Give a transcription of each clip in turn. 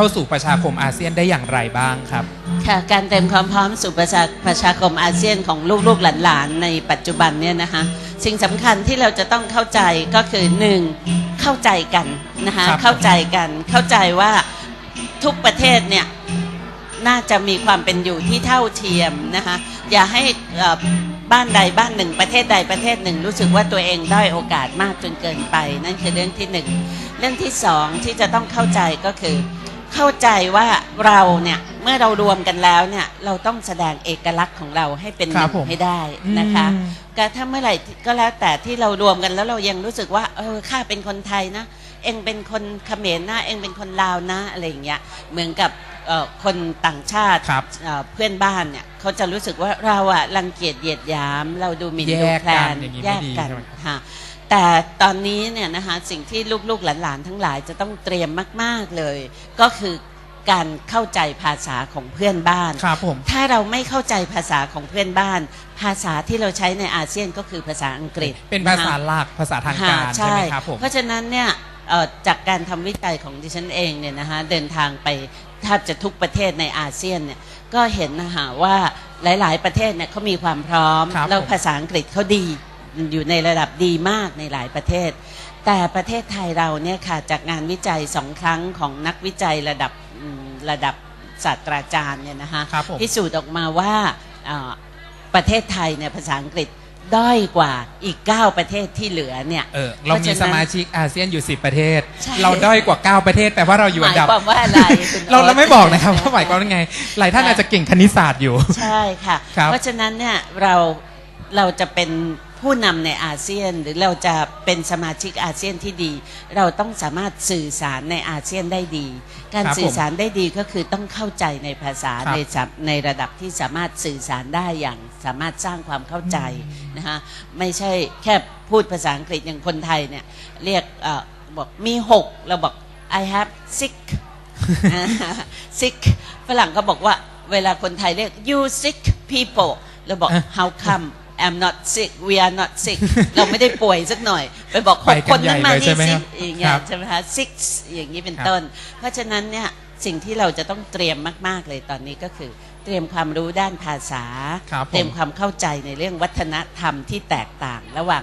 เข้าสู่ประชาคมอาเซียนได้อย่างไรบ้างครับ ค่ะการเตรียมความพร้อมสู่ประชาประชาคมอาเซียนของลูกๆหลานๆในปัจจุบันเนี่ยนะคะสิ่งสำคัญที่เราจะต้องเข้าใจก็คือหนึ่งเข้าใจกันนะคะครับเข้าใจกันเข้าใจว่าทุกประเทศเนี่ยน่าจะมีความเป็นอยู่ที่เท่าเทียมนะคะอย่าให้เอ่อบ้านใดบ้านหนึ่ง ประเทศใดประเทศหนึ่ง รู้สึกว่าตัวเองด้อยโอกาสมากจนเกินไป นั่นคือเรื่องที่หนึ่งเรื่องที่สองที่จะต้องเข้าใจก็คือ เข้าใจว่าเราเนี่ยเมื่อเรารวมกันแล้วเนี่ยเราต้องแสดงเอกลักษณ์ของเราให้เป็นหครันึ่บผมงให้ได้นะคะอืม ก็ถ้าเมื่อไหร่ก็แล้วแต่ที่เรารวมกันแล้วเรายังรู้สึกว่าเออข้าเป็นคนไทยนะ เองเป็นคนเขมรนะเองเป็นคนลาวนะอะไรอย่างเงี้ยเหมือนกับเอ่อคนต่างชาติครับเอ่อเพื่อนบ้านเนี่ยเขาจะรู้สึกว่าเราอะรังเกียจเหยียดหยาม เราดูหมิ่นแยดูกแคลกันนอย่างนี้แยไม่กดีกันใช่ไหมครับ ค่ะ แต่ตอนนี้เนี่ยนะคะสิ่งที่ลูกๆหลานๆทั้งหลายจะต้องเตรียมมาก ๆเลย ก็คือการเข้าใจภาษาของเพื่อนบ้าน ครับผม ถ้าเราไม่เข้าใจภาษาของเพื่อนบ้าน ภาษาที่เราใช้ในอาเซียนก็คือภาษาอังกฤษเป็นภาษาะคะหลักภาษาทางการค่ะใช่ไหมครับผมเพราะฉะนั้นเนี่ยเอ่อจากการทำวิจัยของดิฉันเองเนี่ยนะคะเดินทางไปแทบจะทุกประเทศในอาเซียนเนี่ยก็เห็นนะคะว่าหลาย ๆ ประเทศเนี่ยเขามีความพร้อม ครับแล้วผม ภาษาอังกฤษเขาดี อยู่ในระดับดีมากในหลายประเทศ แต่ประเทศไทยเราเนี่ยค่ะจากงานวิจัยสองครั้งของนักวิจัยระดับอืมระดับศาสตราจารย์เนี่ยนะคะครับผมพิสูจน์ออกมาว่าเอ่อประเทศไทยเนี่ยภาษาอังกฤษด้อยกว่าอีก 9 ประเทศที่เหลือเนี่ยเออเรามีพะฉะสนั้นมาชิกอาเซียนอยู่ 10 ประเทศใช่เราด้อยกว่า 9 ประเทศแปลว่าเราอยู่อันดับหมายความว่าอะไรคุณเราโอ๊ตเราไม่บอกนะครับว่าหมายความว่าไง หลายท่านอาจจะเก่งคณิตศาสตร์อยู่ ใช่ค่ะครับเพราะฉะนั้นเนี่ยเราเราจะเป็น ผู้นำในอาเซียนหรือเราจะเป็นสมาชิกอาเซียนที่ดี เราต้องสามารถสื่อสารในอาเซียนได้ดี การครับสื่อสารได้ดีก็คือต้องเข้าใจในภาษาครับ ในสับในระดับที่สามารถสื่อสารได้อย่างสามารถสร้างความเข้าใจนะคะไม่ใช่แค่พูดภาษาอังกฤษอย่างคนไทยเนี่ยเรียกเออบอกมีหกเราบอก I have six sick ฝรั่งก็บอกว่าเวลาคนไทยเรียก you sick people เราบอก how come I'm not sick we are not sick เราไม่ได้ป่วยสักหน่อย ไปบอกหไปกกัคนนใหญ่นั้นมาเลยใช่นี่ไหมสิครับอย่างเงี้ยครับใช่ไหมคะ six อย่างนี้เป็นครับต้น เพราะฉะนั้นเนี่ยสิ่งที่เราจะต้องเตรียมมากๆเลยตอนนี้ก็คือ เตรียมความรู้ด้านภาษาครับผมเตรียมความเข้าใจในเรื่องวัฒนธรรมที่แตกต่างระหว่าง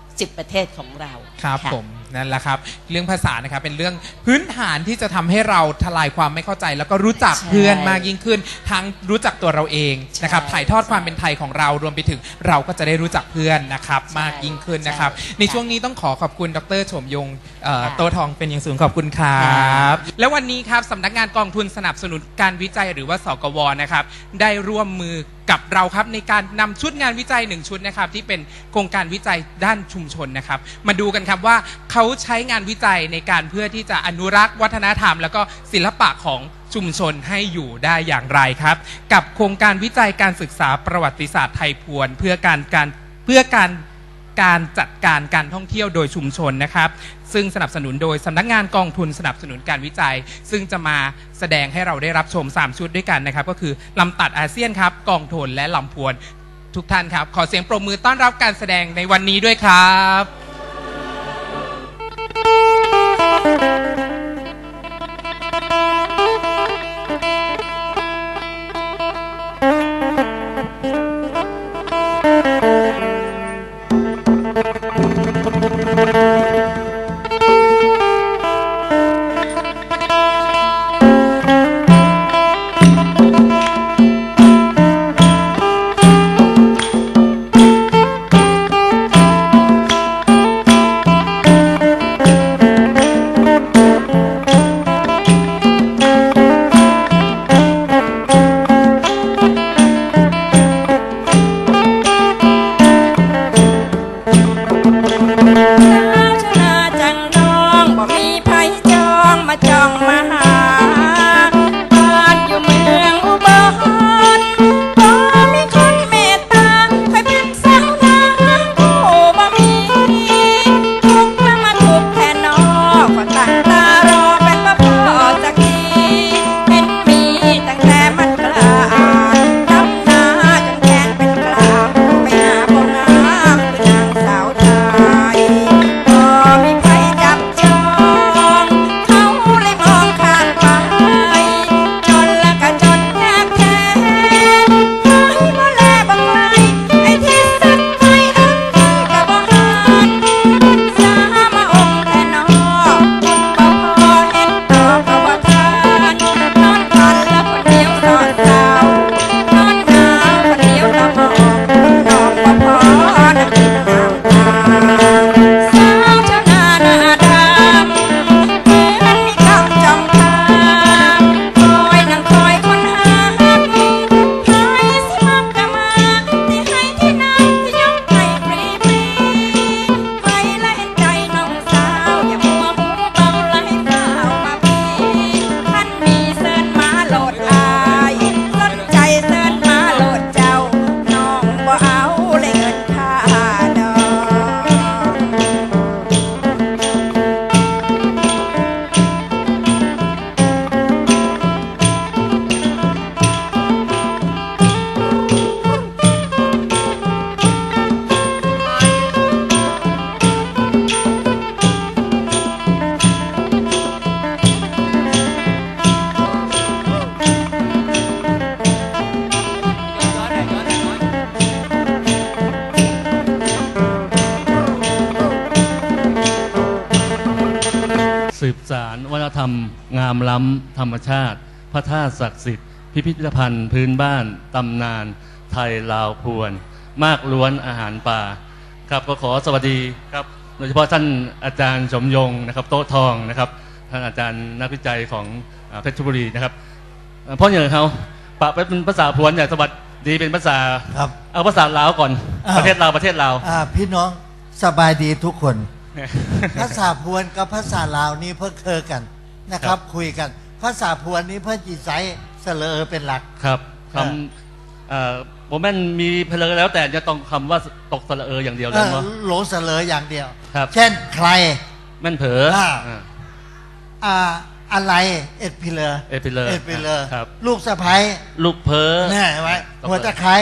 10 ประเทศของเราครับะผมนั่นแหละครับ เรื่องภาษานะครับเป็นเรื่องพื้นฐานที่จะทำให้เราทลายความไม่เข้าใจ แล้วก็รู้จักใช่เพื่อนมากยิ่งขึ้น ทั้งรู้จักตัวเราเองนะครับ ใช่ถ่ายทอดความเป็นไทยของเรารวมไปถึงเราก็จะได้รู้จักเพื่อนนะครับใช่มากยิ่งขึ้นนะครับ ใช่ในช่วงนี้ต้องขอขอบคุณดรชมยงเอ่อค่ะ โตทองเป็นอย่างสูงขอบคุณครับ แล้ววันนี้ครับสำนักงานกองทุนสนับสนุนการวิจัยหรือว่าสกวนะครับ ได้ร่วมมือกับเราครับในการนำชุดงานวิจัยหนึ่งชุดนะครับ ที่เป็นโครงการวิจัยด้านชุมชนนะครับ มาดูกันครับว่าเขาใช้งานวิจัยในการเพื่อที่จะอนุรักษ์วัฒนธรรม แล้วก็ศิลปะของชุมชนให้อยู่ได้อย่างไรครับ กับโครงการวิจัยการศึกษาประวัติศาสตร์ไทยพวน เพื่อการการเพื่อการการจัดการการท่องเที่ยวโดยชุมชนนะครับ ซึ่งสนับสนุนโดยสำนักงานกองทุนสนับสนุนการวิจัย ซึ่งจะมาแสดงให้เราได้รับชม 3 ชุดด้วยกันนะครับ ก็คือลำตัดอาเซียนครับ กองโทนและลำพวนทุกท่านครับ ขอเสียงปรบมือต้อนรับการแสดงในวันนี้ด้วยครับ「Thank you. ามล้ำธรรมชาติ พระธาตุศักดิ์สิทธิ์ พิพิธภัณฑ์พื้นบ้าน ตำนาน ไทยลาวพวน มากล้วนอาหารป่า ครับก็ขอสวัสดีครับ โดยเฉพาะท่านอาจารย์สมยงนะครับโต๊ะทองนะครับ ท่านอาจารย์นักวิจัยของอ่าเพชรบุรีนะครับเอ่อเพ่ออย่างเขาปะไปเป็นภาษาพวนเนี่ยสวัสดีเป็นภาษาครับเอาภาษาลาวก่อนอ้าวประเทศลาวประเทศลาวอ่าพี่น้องสบายดีทุกคนภาษาพวนกับภาษาลาวนี่เพิ่งเคยกัน นะคครัรับบคุยกันภาษาพวนนี้เพิ่งจีไซเสลอเป็นหลักครับคอ่าำเอ่อผมแม่นมีเพลอแล้วแต่จะต้องคำว่าตกสระเอออย่างเดียวเอแล้วอเนาะโหลเสลออย่างเดียวครับ เช่นใครแม่นเผลออ่าอ่าอ่าอะไรเอ็ดพิเลอร์เอ็ดพิเลอร์เอ็ดพิเลอร์ครับลูกสะพ้ยลูกเพ้อเนี่ยเห็นไหมตกหัวตะไคร้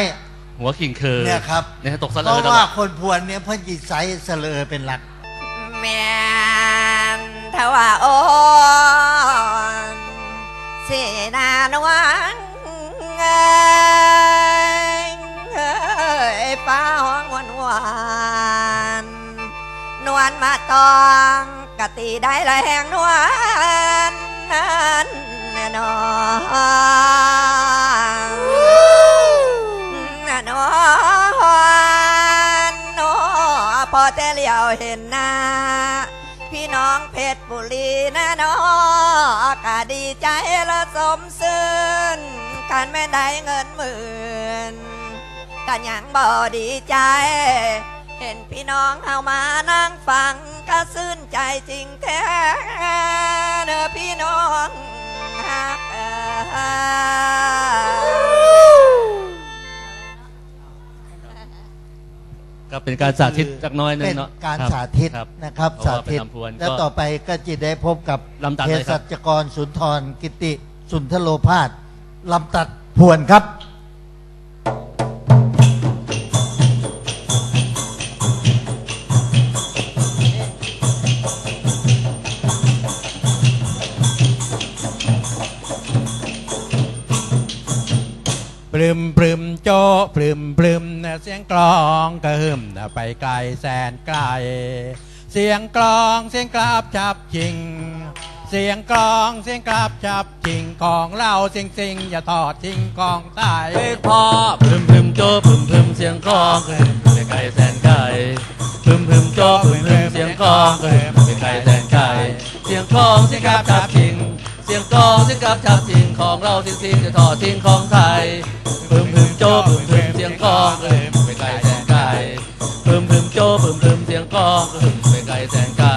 หัวขิงเคอเนี่ยครับเนี่ยตกสระเพเออราะตลว่าอดคนพวนเนี่ยเพิ่งจีไซเสลอเป็นหลักแม่น ทว่าโอนเสนานวังเอ้ยป้าห้องวานหวานนวลมาตองกะตีได้แรงนวลนั้นแน่นอนแน่นอนนอพอแต่เลียวเห็นหน้า พี่น้องเพชรบุรีแนะเนอกะดีใจและสมซื่นการแม่ได้เงินหมื่นกันยังบ่ดีใจ เห็นพี่น้องเฮามานั่งฟังก็ซื่นใจจริงแท้เนอพี่น้องฮักเอ่ย ก็เป็นการสาธิตจักหน้อยหนึงเป็นเนาะการคบสาธิตครับนะครับเพสาราะว่าธิตเป็นลำพวนแล้วก็ต่อไปก็จะได้พบกับลำตัดเภเลยครับสัชกรสุนทรกิติสุนทโลพาสลำตัดพวนครับ ปรึมปรึมโจะปรึมปรึมเสียงกลองกระหึ่มไปไกลแสนไกล เสียงกลองเสียงกราบจับจริง เสียงกลองเสียงกราบจับจริงของเราสิงสิงอย่าทอดทิ้งกองตายเอ้ยพ่อพึมพึมโจพึมพึมเสียงกลองกระหึ่มไปไกลแสนไกลพึมพึมโจพึมพึมเสียงกลองกระหึ่มไปไกลแสนไกล เสียงกลองเสียงกับจับจริง เสียงกลองเสียงกับจับจริง ของเราจริงๆจะทอดทิ้งของไทยพึมพึมโจพึมพึมเสียงกองกระหึ่ไปไกลแสนไกลพึมพึมโจพึมพึมเสียงกองกระหึ่มไปไกลแสนไกล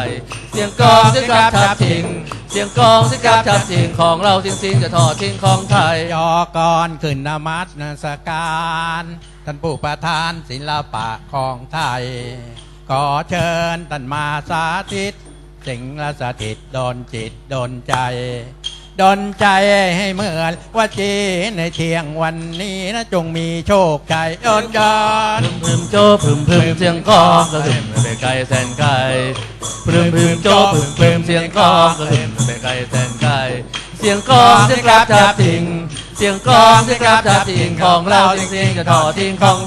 เสียงกองเสียงกับจับจริงเสียงกองเสียงกับจับจริงของเราจริงๆจะทอดทิ้งของไทยยอกรขึ้นนมัสสการท่านผู้ประธานศิลปะของไทย ขอเชิญท่านมาสาธิต สิ่งละสถิตดนจิตโดนใจ ดนใจให้เหมือนว่าจีในเที่ยงวันนี้นะจงมีโชคใจดนกันพึมพึมโจพึมพึมเสียงกองกระหึ่มไปไกลแสนไกลพึมพึมโจพึมพึมเสียงกองกระหึ่มไปไกลแสนไกลเสียงกองเสียงกราบจับจริง เสียงกองเสียงกราบจับจริงของเราจริงๆจะทอดทิ้งของ